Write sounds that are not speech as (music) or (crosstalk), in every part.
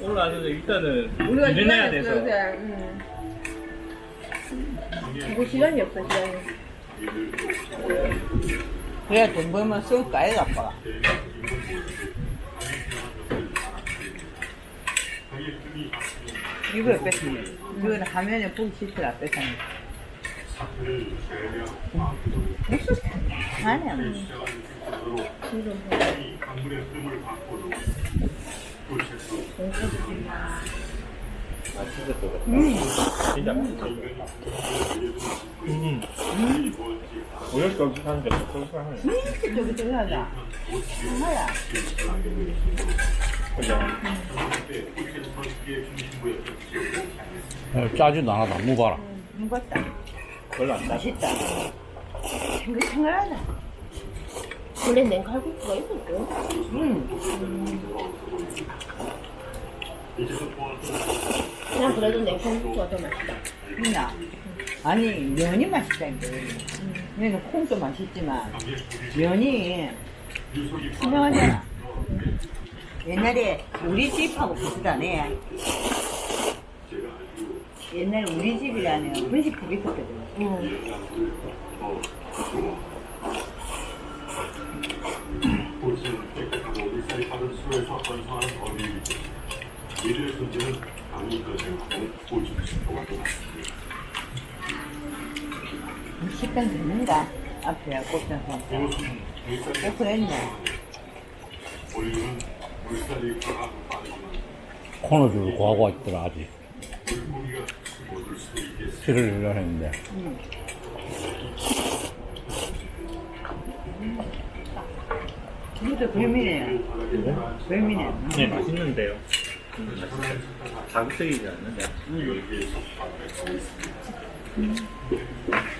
올라가서 일단은 우리가 일해내야 시간이 돼서 없어. 응. 이거 시간이 없어, 시간이. 그래야 돈 벌면 쓸 까이 아빠가. 이걸 뺐으면 이거는 화면에 보기 싫더라 뺐으면 무슨 아니야 맛있을 것 같아. 진짜 맛있을 것 같아. 음. 오열도 비슷한데 쏠쏠하네. 진짜 쫄깃쫄깃하다 정말야 그냥 야, 짜지도 않아도 안 먹어라. 싱겁다 별로 안 짜시. 맛있다 싱글싱글하다 원래 냉칼국수가 있었어. 음. 그냥 그래도 냉칼국수가 더 맛있다. 있나 아니 면이 맛있다니까 그러니까 콩도 맛있지만 면이 투명하잖아 옛날에 우리 집하고 비슷하네 옛날에 우리 집이라는 분식집이 있었거든 응. 이들의 존재는 강이 거생하고 고집이 수표가 많습니다. 식당 듣는가 앞에 이것은 물살이 꼭 그랬네 코너줄 구하고 있더라, 아직. 실을 내려 했는데. 이것도 별미네 별미네 네, 맛있는데요. 음. 자극적이지 않는데. 고치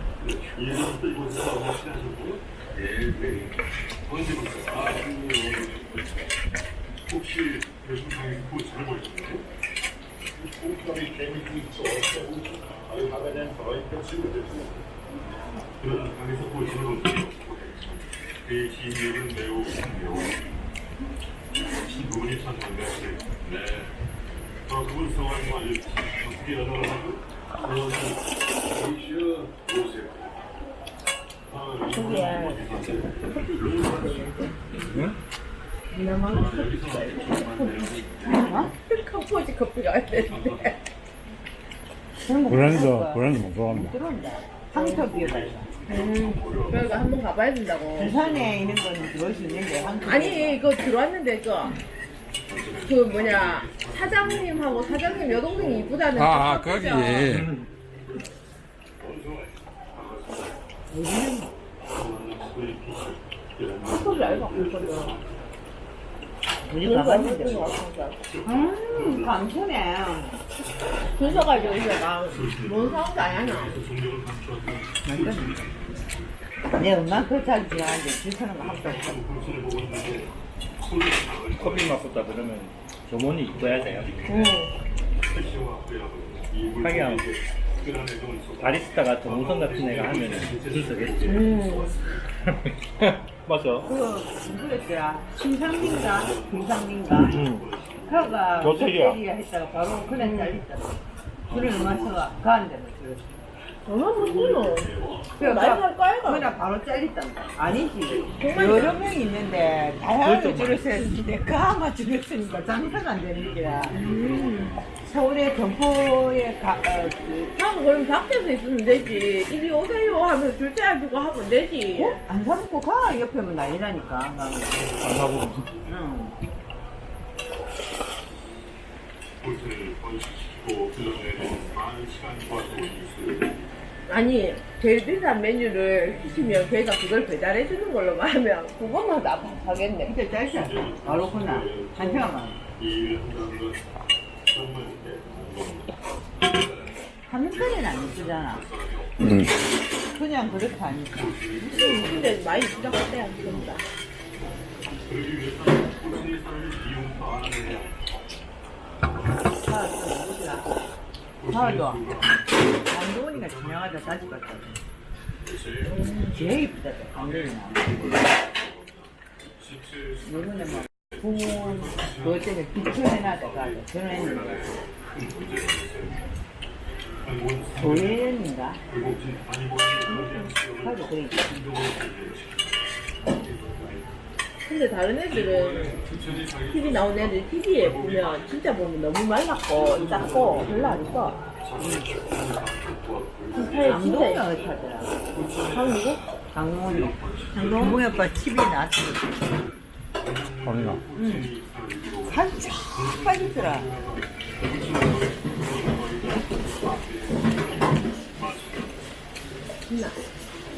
네? 아, 그, 그분 성함이 어떻게 여자라고? 아, 커피가 되는데. 그런 거 브랜드, 들어온다. 브랜드 못 들어간다. 들어온다 황토 비어다 음, 그러니까 한번 가봐야 된다고. 부산에 있는 거는 들어올 수 있는데 황토 아니, 이거 들어왔는데, 그, 그 뭐냐, 사장님하고 사장님 여동생이 이쁘다는. 아, 아, 그 거기. 알고. 우리 가봤는데. 음 감초네 줄 서가지고 이제 막뭔 사온 게 아니야. 내 엄마 그 자주 좋아하는데 주사는 거 하나도 없어 커피 맛보다 그러면 조문이 이뻐야 돼요. 응. 하긴 바리스타가 정우성 같은 애가 하면 줄 서겠지. 음. (laughs) 맞아. 그 누구였더라 심상민가 김상민가 음. 그가 롯데리아. 롯데리아 했다가 바로 그냥 잘렸잖아 그래 얼마 써가 가는데 얼마 무슨 그래 나이 할 거야, 이거. 그냥 바로 잘렸단다 아니지 정말 여러 명이 있는데 다양하게 줄였었는데 그 하나 줄였으니까 장사가 안 되는 거야. 서울의 경포에 가, 어, 그, 하고 그럼 밖에서 있으면 되지. 이리 오세요 하면 줄자주고 하면 되지. 어? 안 사먹고 가 옆에면 난리나니까. 안 가면. 안 하고. 응. 호텔을 번식시키고 불러내는 많은 시간과 돈이 아니 제일 비싼 메뉴를 시키면 걔가 그걸 배달해 주는 걸로 하면 그것만 다 하겠네. 근데 짧잖아. 바로 그나 한 시간만. 이 일을 한다는 건 정말 대단한 겁니다. 하는 편은 안 예쁘잖아. 음. 그냥 그렇게 하니까. 근데 많이 부족할 안 된다. 그러기 이용 방안을 해야 하도 강도원이가 지나가다 다시 봤거든. 제일 이쁘다, 강도원이나. 이번에 뭐, 부모, 그것 때문에 비춰해놔다가 결혼했는데, 조혜연인가? 하도 그래. 근데 다른 애들은 TV 나온 애들 TV에 보면 진짜 보면 너무 말랐고 작고 별로 안 이뻐. 진짜 진짜 어떻게 하더라? 한국어? 강도원이. 강도원이 오빠 TV에 나왔어. 아니나. 살짝 빠지더라.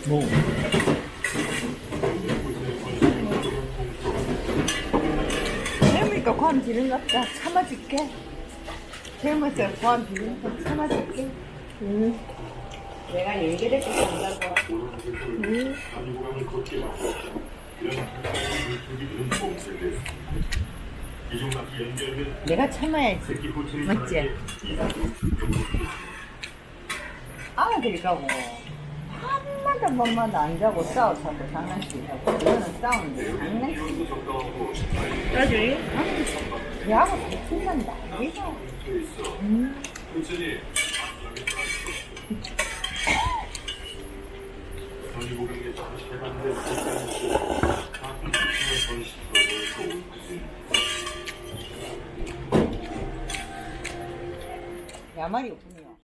뭐. 고함 지는 것 같다. 참아줄게. 세우면서 고함 지는 거 참아줄게. 음. 내가 얘기를 한다고. 음. 내가 참아야지. 맞지? 아들이 가고 한 번마다 안 자고 싸워서 장난치고. 이거는 싸우는데 장난치고. 나중에 걔하고 잘 친단다 이거 야말이 없구나